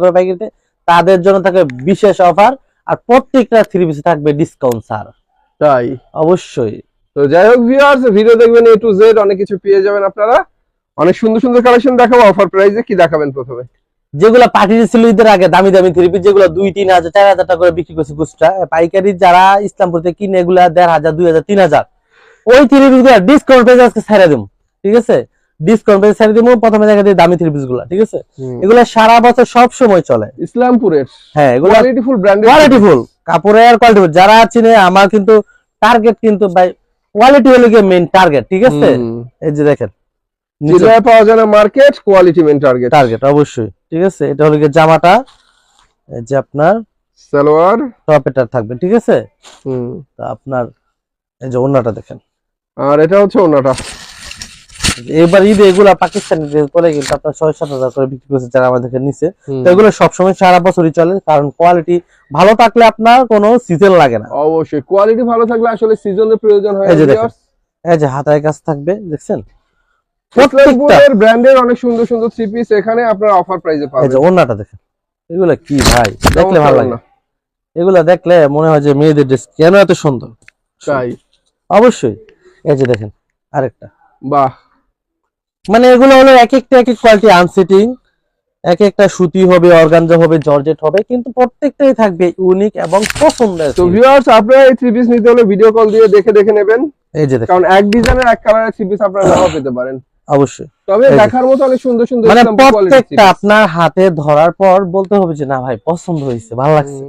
করে পাইকারিতে তাদের জন্য থাকবে বিশেষ অফার আর প্রত্যেকটা থ্রি পিসে থাকবে ডিসকাউন্ট স্যার তাই? অবশ্যই। তো যাই হোক ভিউয়ার্স ভিডিও দেখবেন এ টু জেড অনেক কিছু পেয়ে যাবেন আপনারা। অনেক সুন্দর সুন্দর কালেকশন দেখাবো অফার প্রাইসে কি দেখাবেন প্রথমে? যেগুলো পাঠিয়ে ছিল ঈদের আগে দামি দামি থ্রি পিস যেগুলো দুই তিন হাজার চার হাজার টাকা করে বিক্রি করছে খুচরা পাইকারি যারা ইসলামপুর থেকে কিনে এগুলা দেড় হাজার দুই হাজার তিন হাজার। ওই থ্রি পিস ডিসকাউন্ট পেয়ে আজকে ছেড়ে দিব ঠিক আছে? ডিসকাউন্ট পেয়ে ছেড়ে দিব প্রথমে দেখা দিই দামি থ্রি পিসগুলা ঠিক আছে? এগুলা সারা বছর সব সময় চলে। ইসলামপুরের। হ্যাঁ এগুলো কোয়ালিটি ফুল ব্র্যান্ডেড কাপড়ের কোয়ালিটি যারা চিনে আমার কিন্তু টার্গেট কিন্তু ভাই কোয়ালিটি হলো গিয়ে মেইন টার্গেট ঠিক আছে? এই যে দেখেন চিলায় পাওয়া যায় না মার্কেট কোয়ালিটি টার্গেট টার্গেট অবশ্যই ঠিক আছে? এটা হলো গিয়ে জামাটা এই যে আপনার সালোয়ার। টপ এটা থাকবে ঠিক আছে? হুম। আপনার এই যে ওন্নাটা দেখেন। আর এটা হচ্ছে এবার ঈদে এগুলা পাকিস্তানি ড্রেস বলে কিন্তু আপনার ছয় সাত হাজার করে বিক্রি করছে যারা আমাদেরকে নিচে তো এগুলো সবসময় সারা বছরই চলে কারণ কোয়ালিটি ভালো থাকলে আপনার কোনো সিজন লাগে না। অবশ্যই কোয়ালিটি ভালো থাকলে আসলে সিজনের প্রয়োজন হয় এই যে হাতায় কাজ থাকবে দেখছেন? প্রত্যেকটা ব্র্যান্ডের অনেক সুন্দর সুন্দর থ্রি পিস এখানে আপনারা অফার প্রাইসে এই পাবেন। যে ওন্নাটা দেখেন। এগুলা কি ভাই? দেখলে ভালো লাগে। এগুলা দেখলে মনে হয় যে মেয়েদের ড্রেস কেন এত সুন্দর? তাই। অবশ্যই। এই যে দেখেন আরেকটা। বাহ। মানে এগুলো হলো এক একটা এক এক কোয়ালিটি আনসিটিং এক একটা সুতি হবে অর্গানজা হবে জর্জেট হবে কিন্তু প্রত্যেকটাই থাকবে ইউনিক এবং পছন্দের তো ভিউয়ার্স আপনারা এই থ্রি পিস নিতে হলে ভিডিও কল দিয়ে দেখে দেখে নেবেন। এই যে কারণ এক ডিজাইনের এক কালারের থ্রি পিস আপনারা নাও পেতে পারেন। অবশ্যই। তবে দেখার মতো অনেক সুন্দর সুন্দর মানে প্রত্যেকটা আপনার হাতে ধরার পর বলতে হবে যে না ভাই পছন্দ হয়েছে ভালো লাগছে।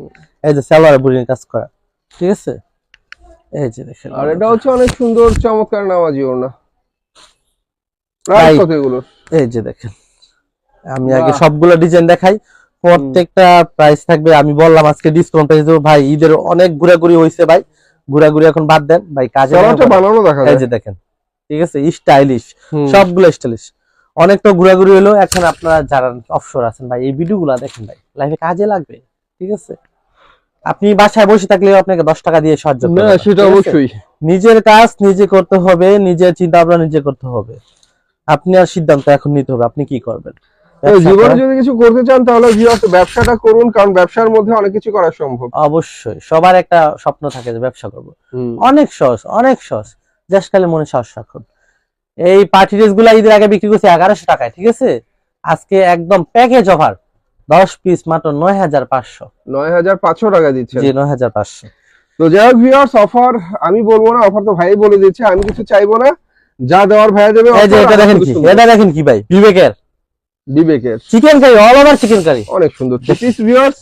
এই যে সালোয়ার বুড়ির কাজ করা। ঠিক আছে? এই যে দেখেন। আর এটা হচ্ছে অনেক সুন্দর চমৎকার নামাজি ওড়না প্রাইস Right. কত এগুলো এই যে দেখেন আমি আগে সবগুলো ডিজাইন দেখাই। প্রত্যেকটা প্রাইস থাকবে আমি বললাম আজকে ডিসকাউন্ট প্রাইস দেবো ভাই ঈদের অনেক ঘোরাঘুরি হয়েছে ভাই। ঘোরাঘুরি এখন বাদ দেন ভাই কাজে বানানো দেখা এই যে দেখেন ঠিক আছে স্টাইলিশ। সবগুলো স্টাইলিশ অনেক তো ঘোরাঘুরি হলো এখন আপনারা যারা অফশোর আছেন ভাই এই ভিডিওগুলো দেখেন ভাই লাইফে কাজে লাগবে ঠিক আছে? আপনি বাসায় বসে থাকলে আপনাকে দশ টাকা দিয়ে সাহায্য সেটা অবশ্যই। নিজের কাজ নিজে করতে হবে নিজের চিন্তা ভাবনা নিজে করতে হবে। আপনি আর সিদ্ধান্ত এখন নিতে হবে আপনি কি করবেন? জীবনে যদি কিছু করতে চান তাহলে ব্যবসাটা করুন কারণ ব্যবসার মধ্যে অনেক কিছু করা সম্ভব। অবশ্যই সবার একটা স্বপ্ন থাকে যে ব্যবসা করব। অনেক সহজ অনেক সহজ। জাস্ট খালি মনে সাহস রাখুন। এই পার্টি ড্রেসগুলা ঈদের আগে বিক্রি করছে এগারোশো টাকায় ঠিক আছে? আজকে একদম প্যাকেজ অফার দশ পিস মাত্র নয় হাজার পাঁচশো। নয় হাজার পাঁচশো টাকা দিচ্ছে জি নয় হাজার পাঁচশো। তো যাই হোক ভিউয়ার্স অফার আমি বলব না অফার তো ভাই বলে দিচ্ছে আমি কিছু চাইব না। যা দেওয়ার ভাইয়া দেবে এই যে এটা দেখেন কি এটা দেখেন কি ভাই বিবেকের। বিবেকের। Chicken curry all over chicken curry অনেক সুন্দর। পিস ভিউয়ার্স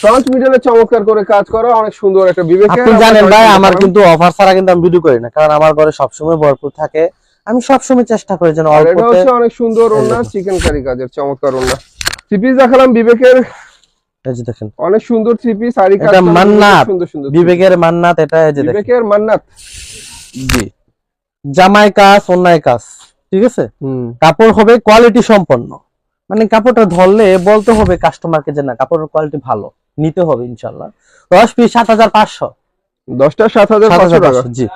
ফ্রন্ট চমৎকার করে কাজ করা অনেক সুন্দর একটা বিবেকের। আপনি জানেন ভাই আমার কিন্তু অফার ছাড়া কিন্তু আমি ভিডিও করি না কারণ আমার ঘরে সবসময় ভরপুর থাকে। আমি সবসময় চেষ্টা করি যেন আর এটা হচ্ছে অনেক সুন্দর ওন্না চিকেন কারি কাজের চমৎকার ওন্না থ্রি পিস দেখালাম বিবেকের। এই যে দেখেন। অনেক সুন্দর থ্রি পিস আরি কাজ এটা মান্নাত। বিবেকের মান্নাত এটা এই যে বিবেকের মান্নাত। জি। জামাই কাজ অন্যায় কাজ ঠিক আছে? কাপড় হবে কোয়ালিটি সম্পন্ন। মানে কাপড়টা ধরলে বলতে হবে কাস্টমারকে যে না কাপড়ের কোয়ালিটি ভালো নিতে হবে ইনশাল্লাহ দশ পিস সাত হাজার পাঁচশো। দশটা সাত হাজার পাঁচশো টাকা। জি।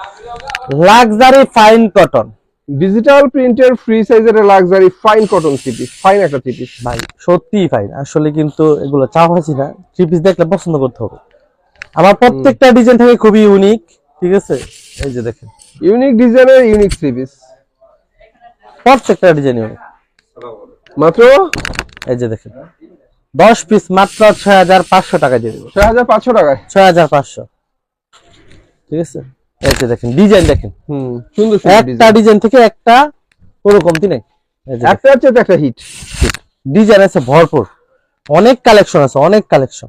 লাক্সারি ফাইন কটন ডিজিটাল প্রিন্টের ফ্রি সাইজের luxury fine cotton three piece fine একটা থ্রি পিস ভাই সত্যি ফাইন আসলে কিন্তু এগুলো চাওয়াছি না। থ্রি পিস দেখলে পছন্দ করতে হবে। আমার প্রত্যেকটা ডিজাইন থেকে খুবই ইউনিক ঠিক আছে? এই যে দেখেন ইউনিক ডিজাইনের ইউনিক থ্রি পিস প্রত্যেকটা ডিজাইন ইউনিক মাত্র? এই যে দেখেন দশ পিস মাত্র ছয় হাজার পাঁচশো টাকা দিয়ে দেবো। ছয় হাজার পাঁচশো টাকায়? ছয় হাজার পাঁচশো। ঠিক আছে? এই যে দেখেন ডিজাইন দেখেন। হুম সুন্দর একটা ডিজাইন থেকে একটা কোনো কমতি নেই। একটা হচ্ছে একটা হিট ডিজাইন আছে ভরপুর। অনেক কালেকশন আছে অনেক কালেকশন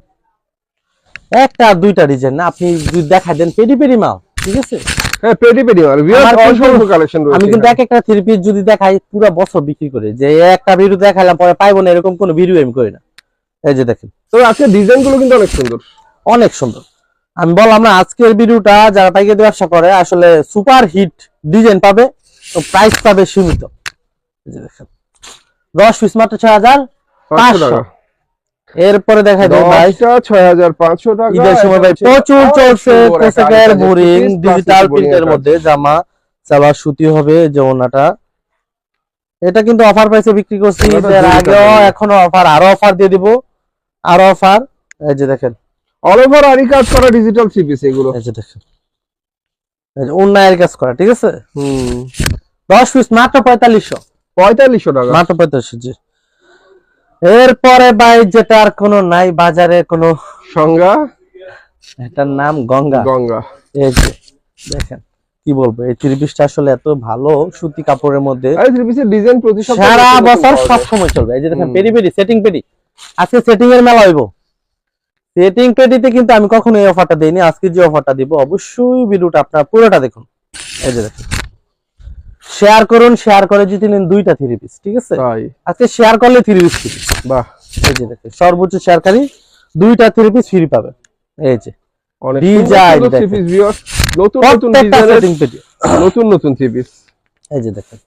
একটা দুইটা ডিজাইন না আপনি যদি দেখা দেন পেরি পেরি মাল। ঠিক আছে? হ্যাঁ পেডি পেডি মাল ভিউয়ার্স আমার কিন্তু- অসংখ্য কালেকশন রয়েছে আমি কিন্তু এক একটা থ্রি পিস যদি দেখাই পুরো বছর বিক্রি করে। যে একটা ভিডিও দেখাইলাম পরে পাইবো না এরকম কোনো ভিডিও আমি করি না। এই যে দেখেন। তো আজকে ডিজাইনগুলো কিন্তু অনেক সুন্দর। অনেক সুন্দর। আমি বললাম না আজকের ভিডিওটা যারা পাইকারি ব্যবসা করে আসলে সুপার হিট ডিজাইন পাবে তো প্রাইস পাবে সীমিত। এই যে দেখেন। দশ পিস মাত্র ছয় হাজার পাঁচশো পাঁচশো। টাকা। এরপরে দেখা দেবো ভাই। দশটা ছয় হাজার পাঁচশো টাকা ঈদের সময় ভাই প্রচুর চলছে পোশাকের বোরিং ডিজিটাল প্রিন্টের মধ্যে জামা সালোয়ার সুতি হবে যমুনাটা। এটা কিন্তু অফার প্রাইসে বিক্রি করছি এর আগেও এখনও অফার আরও অফার দিয়ে দিব আরও অফার এই যে দেখেন। অল ওভার আরি কাজ করা ডিজিটাল থ্রি পিস এগুলো। এই যে দেখেন। এই যে উন্নয়ের কাজ করা ঠিক আছে? হুম। দশ পিস মাত্র পঁয়তাল্লিশশো। পঁয়তাল্লিশশো টাকা। মাত্র পঁয়তাল্লিশশো জি। এরপরে ভাই যেটা আর কোনো নাই বাজারে কোনো সংজ্ঞা? এটার নাম গঙ্গা। গঙ্গা। এই যে দেখেন কি বলব এই থ্রি পিসটা আসলে এত ভালো সুতি কাপড়ের মধ্যে। থ্রি পিসের ডিজাইন প্রতি সপ্তাহে সারা বছর সব সময় চলবে। এই যে দেখেন পেরি পেরি সেটিং পেরি। আজকে সেটিং এর মেলা হইব। সেটিং পেটিতে কিন্তু আমি কখনো এই অফারটা দেইনি। আজকে যে অফারটা দিব অবশ্যই ভিডিওটা আপনার পুরোটা দেখুন। এই যে দেখুন। শেয়ার করুন শেয়ার করে জিতে নেন দুইটা থ্রি পিস ঠিক আছে? আজকে শেয়ার করলে থ্রি পিস ফ্রি বাহ। এই যে দেখেন সর্বোচ্চ শেয়ারকারী দুইটা থ্রি পিস ফ্রি পাবে। এই যে ভিউয়ার্স নতুন নতুন নতুন নতুন থ্রি পিস এই যে দেখেন।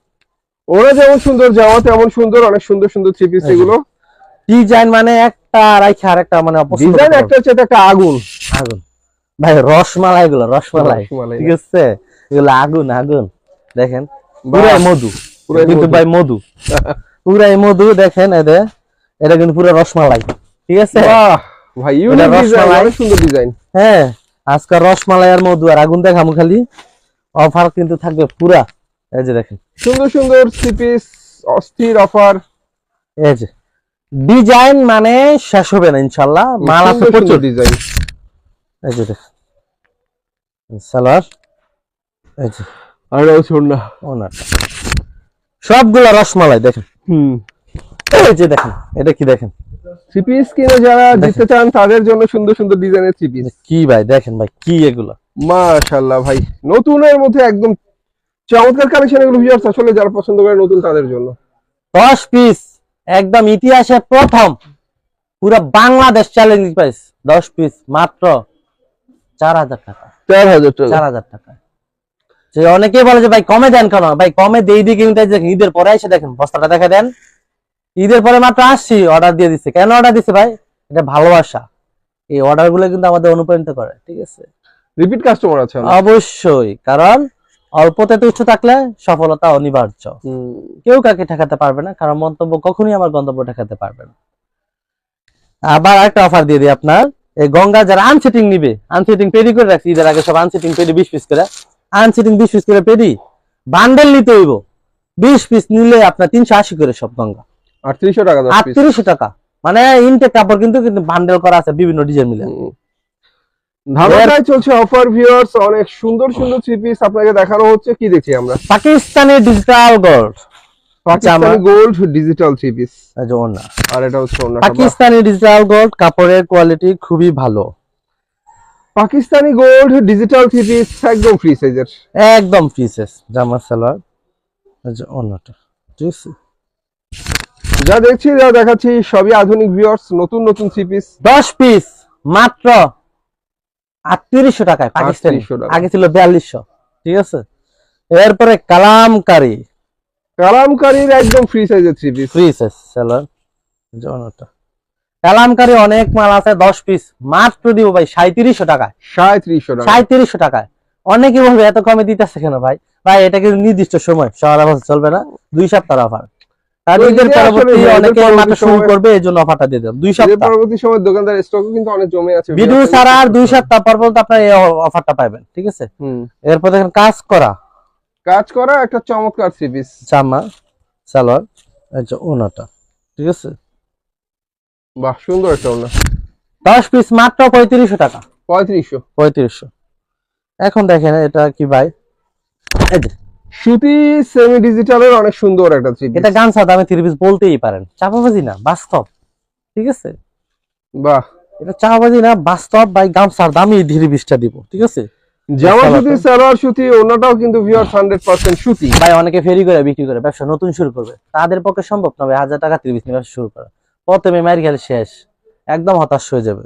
ওরা যেমন সুন্দর জামা তেমন সুন্দর অনেক সুন্দর সুন্দর থ্রি পিস। এগুলো। ডিজাইন মানে একটা রাইখে আরেকটা মানে ডিজাইন একটা হচ্ছে একটা আগুন। আগুন। ভাই রসমালাই এগুলো রসমালাই। ঠিক আছে? এগুলো আগুন আগুন। দেখেন পুরাই মধু। কিন্তু ভাই মধু। পুরাই মধু দেখেন এদে এটা কিন্তু পুরো রসমালাই। ঠিক আছে? ভাই। অনেক সুন্দর ডিজাইন হ্যাঁ আজকে রসমালাই আর মধু আর আগুন দেখামু খালি। অফার কিন্তু থাকবে পুরা। এই যে দেখেন। সুন্দর সুন্দর থ্রি পিস অস্থির অফার এই যে ডিজাইন মানে শেষ হবে না ইনশাল্লাহ। মাল আছে প্রচুর। ডিজাইন এই যে দেখেন। সালোয়ার। এই যে আর এটাও ওনারটা সবগুলা রসমালাই দেখেন। হুম। এই যে দেখেন এটা কি দেখেন? কিনে যারা জিততে চান তাদের জন্য সুন্দর সুন্দর ডিজাইনের কি ভাই দেখেন ভাই কি এগুলো? মাশাআল্লাহ ভাই নতুনের মধ্যে একদম চমৎকার কালেকশন এগুলো ভিউয়ার্স আসলে যারা পছন্দ করে নতুন তাদের জন্য। দশ পিস একদম ইতিহাসে প্রথম। পুরো বাংলাদেশ চ্যালেঞ্জ প্রাইস দশ পিস মাত্র চার হাজার টাকা। চার হাজার টাকা। চার হাজার টাকা। যে অনেকে বলে যে ভাই কমে দেন কেন? ভাই কমে দেই দিয়ে কিন্তু ঈদের পরে এসে দেখেন বস্তাটা দেখা দেন। ঈদের পরে মাত্র আসছি অর্ডার দিয়ে দিচ্ছে কেন অর্ডার দিচ্ছে ভাই? এটা ভালোবাসা। এই অর্ডারগুলো কিন্তু আমাদের অনুপ্রাণিত করে ঠিক আছে? রিপিট কাস্টমার আছে অবশ্যই কারণ অল্পতে তুষ্ট থাকলে সফলতা অনিবার্য। কেউ কাকে ঠেকাতে পারবে না কারণ মন্তব্য কখনোই আমার গন্তব্য ঠেকাতে পারবে না। আবার একটা অফার দিয়ে দিই আপনার। এই গঙ্গা যারা আনসেটিং নিবে আনসেটিং পেডি করে রাখছি ঈদের আগে সব আনসেটিং পেডি বিশ পিস করে আনসেটিং বিশ পিস করে পেডি বান্ডেল নিতে হইব। বিশ পিস নিলে আপনার তিনশো আশি করে সব গঙ্গা। আটত্রিশশো টাকা আটত্রিশশো টাকা। মানে ইনটেক কাপড় কিন্তু কিন্তু বান্ডেল করা আছে বিভিন্ন ডিজাইন মিলে। ধামাকায় চলছে অফার ভিউয়ার্স অনেক সুন্দর সুন্দর থ্রি পিস আপনাকে দেখানো হচ্ছে। কি দেখছি আমরা? Digital gold Pakistani gold digital three piece. আর এটা হচ্ছে পাকিস্তানি ডিজিটাল গোল্ড কাপড়ের কোয়ালিটি খুবই ভালো। Pakistani gold digital three piece একদম ফ্রি সাইজের একদম পিসেস জামা সালোয়ার। অন্যটা ঠিক আছে? যা দেখছি যা দেখাচ্ছি সবই আধুনিক ভিউয়ার্স নতুন নতুন থ্রি পিস দশ পিস মাত্র আটত্রিশশো টাকায় পাকিস্তানি। আগে ছিল বিয়াল্লিশশো ঠিক আছে? এরপরে কালামকারী। কালামকারীর একদম ফ্রি সাইজের three piece free size salwar অন্যটা। কালামকারি অনেক মাল আছে দশ পিস মাত্র দিব ভাই সাঁত্রিশশো টাকায়। সাঁত্রিশশো টাকা। সাঁত্রিশশো টাকায়। অনেকে বলবে এত কমে দিতেছে কেন ভাই? ভাই এটা কিন্তু নির্দিষ্ট সময় সারা বছর চলবে না। দুই সপ্তাহ। অফার ভিডিও ছাড়া আর দুই সপ্তাহ পর পর্যন্ত আপনার এই অফারটা পাবেন ঠিক আছে? এরপর দেখেন কাজ করা। কাজ করা একটা চমৎকার থ্রি পিস জামা সালোয়ার ওনাটা ঠিক আছে? বাহ সুন্দর একটা ওনা দশ পিস মাত্র পঁয়ত্রিশশো টাকা। পঁয়ত্রিশশো। পঁয়ত্রিশশো। এখন দেখেন এটা কি ভাই? সুতি সেমি ডিজিটালের অনেক সুন্দর একটা থ্রি এটা গানসা দামে থ্রি পিস বলতেই পারেন। চাপাবাজি না বাস্তব। ঠিক আছে? বাহ। এটা চাপাবাজি না বাস্তব ভাই গামছার দামই থ্রি পিসটা দিব। ঠিক আছে? জামা। সুতি সালোয়ার সুতি ওনাটাও কিন্তু ভিউয়ার সুতি। ভাই অনেকে ফেরি করে বিক্রি করে ব্যবসা নতুন শুরু করবে। তাদের পক্ষে সম্ভব না ভাই হাজার টাকা থ্রি পিস নিয়ে ব্যবসা শুরু করা। প্রথমে মায়ের গেলে শেষ। একদম হতাশ হয়ে যাবে।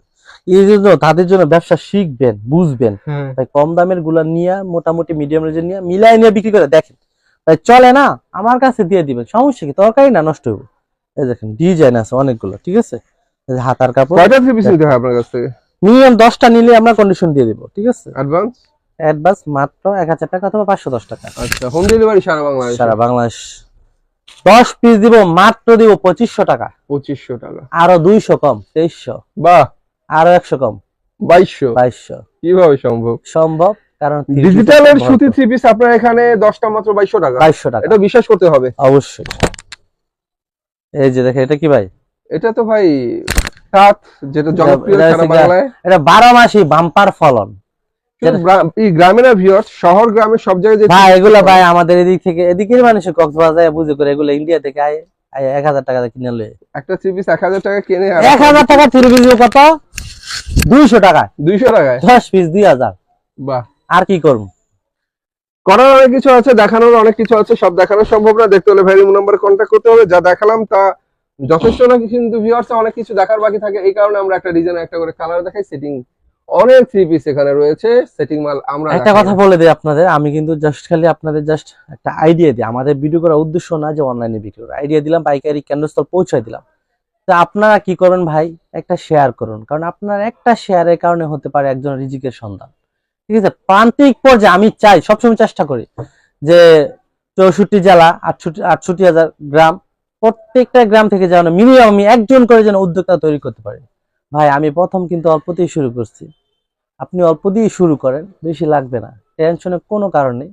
এই জন্য তাদের জন্য ব্যবসা শিখবেন বুঝবেন। ভাই কম দামেরগুলা নিয়ে মোটামুটি মিডিয়াম রেঞ্জের নিয়ে মিলাই নিয়ে বিক্রি করে দেখেন। ভাই চলে না আমার কাছে দিয়ে দিবেন। সমস্যা কি? তরকারি না নষ্ট হইব? এই দেখেন ডিজাইন আছে অনেকগুলো ঠিক আছে? হাতার কাপড়। কয়টা থ্রি পিস নিতে হয় আপনার কাছ থেকে? মিনিমাম দশটা নিলে আমরা কন্ডিশন দিয়ে দিব ঠিক আছে? অ্যাডভান্স অ্যাডভান্স মাত্র এক হাজার টাকা অথবা পাঁচশো দশ টাকা। আচ্ছা হোম ডেলিভারি সারা বাংলাদেশ? সারা বাংলাদেশ। দশ পিস দিব মাত্র দিব পঁচিশশো টাকা। পঁচিশশো টাকা। আরও দুইশো কম তেইশশো। বা আরও একশো কম বাইশশো। বাইশশো। কীভাবে সম্ভব? সম্ভব কারণ ডিজিটালের সুতি থ্রি পিস আপনার এখানে দশটা মাত্র বাইশশো টাকা। বাইশশো টাকা। এটা বিশ্বাস করতে হবে। অবশ্যই। এই যে দেখেন এটা কি ভাই? এটা তো ভাই সাত যেটা জনপ্রিয় এটা বারো মাসি বাম্পার ফলন। ভিউয়ার্স শহর গ্রামের সব জায়গায় ভাই এগুলা ভাই আমাদের এদিক থেকে এদিকের মানুষ কক্সবাজার বুঝে করে এগুলো ইন্ডিয়া থেকে আয় আয় এক হাজার টাকা কিনে লয়ে। একটা থ্রি পিস এক হাজার টাকা কিনে আর এক হাজার টাকা থ্রি পিস কত? দুইশো টাকা। দুইশো টাকায়? দশ পিস দুই হাজার। বাহ। আর কি করব? করার অনেক কিছু আছে দেখানোর অনেক কিছু আছে সব দেখানো সম্ভব না। দেখতে হলে ভ্যারি নাম্বার কন্ট্যাক্ট করতে হবে। যা দেখালাম তা যথেষ্ট না কিন্তু ভিউয়ার্স অনেক কিছু দেখার বাকি থাকে। এই কারণে আমরা একটা ডিজাইন একটা করে কালার দেখাই সেটিং অনেক থ্রি পিস এখানে রয়েছে সেটিং মাল আমরা একটা কথা বলে দিই আপনাদের আমি কিন্তু জাস্ট খালি আপনাদের জাস্ট একটা আইডিয়া দিই। আমাদের ভিডিও করার উদ্দেশ্য না যে অনলাইনে বিক্রি করা। আইডিয়া দিলাম পাইকারি কেন্দ্রস্থল পৌঁছায় দিলাম। তো আপনারা কি করবেন ভাই? একটা শেয়ার করুন। কারণ আপনার একটা শেয়ারের কারণে হতে পারে একজন রিজিকের সন্ধান। ঠিক আছে? প্রান্তিক পর্যায়ে আমি চাই সবসময় চেষ্টা করি যে চৌষট্টি জেলা আটষট্টি আটষট্টি হাজার গ্রাম প্রত্যেকটা গ্রাম থেকে যেন মিনিমাম আমি একজন করে যেন উদ্যোক্তা তৈরি করতে পারি। ভাই, আমি প্রথম কিন্তু অল্প দিয়ে শুরু করছি। আপনি অল্প দিয়ে শুরু করেন, বেশি লাগবে না। টেনশনের কোনো কারণ নেই।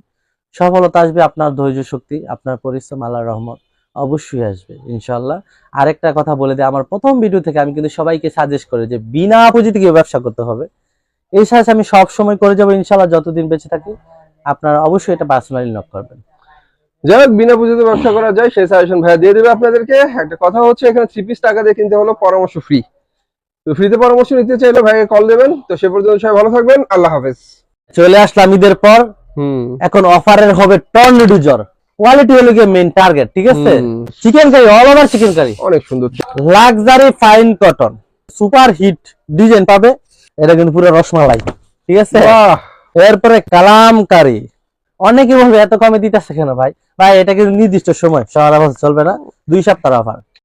সফলতা আসবে আপনার ধৈর্য শক্তি, আপনার পরিশ্রম আল্লাহ রহমত অবশ্যই আসবে ইনশাল্লাহ আরেকটা কথা বলে দিই, আমার প্রথম ভিডিও থেকে আমি কিন্তু সবাইকে সাজেস্ট করি যে বিনা পুঁজিতে কীভাবে ব্যবসা করতে হবে। এই সাজেস্ট আমি সব সময় করে যাব ইনশাল্লাহ যতদিন বেঁচে থাকি। আপনারা অবশ্যই এটা পার্সোনালি নক করবেন। যাই হোক, বিনা পুঁজিতে ব্যবসা করা যায়, সেই সাজেশন ভাইয়া দিয়ে দেবে আপনাদেরকে। একটা কথা হচ্ছে, এখানে থ্রি পিস টাকা দিয়ে কিনতে হলো, পরামর্শ ফ্রি তো ফ্রিতে পরামর্শ নিতে চাইলে ভাইকে কল দেবেন। তো সে পর্যন্ত সবাই ভালো থাকবেন। আল্লাহ হাফেজ। চলে আসলাম ঈদের পর। এখন অফারের হবে টর্নেডো জ্বর। কোয়ালিটি হলো গিয়ে মেইন টার্গেট ঠিক আছে? Chicken curry all over chicken curry অনেক সুন্দর luxury fine cotton super hit design পাবে। এটা কিন্তু পুরো রসমালাই ঠিক আছে? এরপরে কালামকারি অনেকে বলবে এত কমে দিতেছে কেন ভাই? ভাই এটা কিন্তু নির্দিষ্ট সময় সারা বছর চলবে না। দুই সপ্তাহ অফার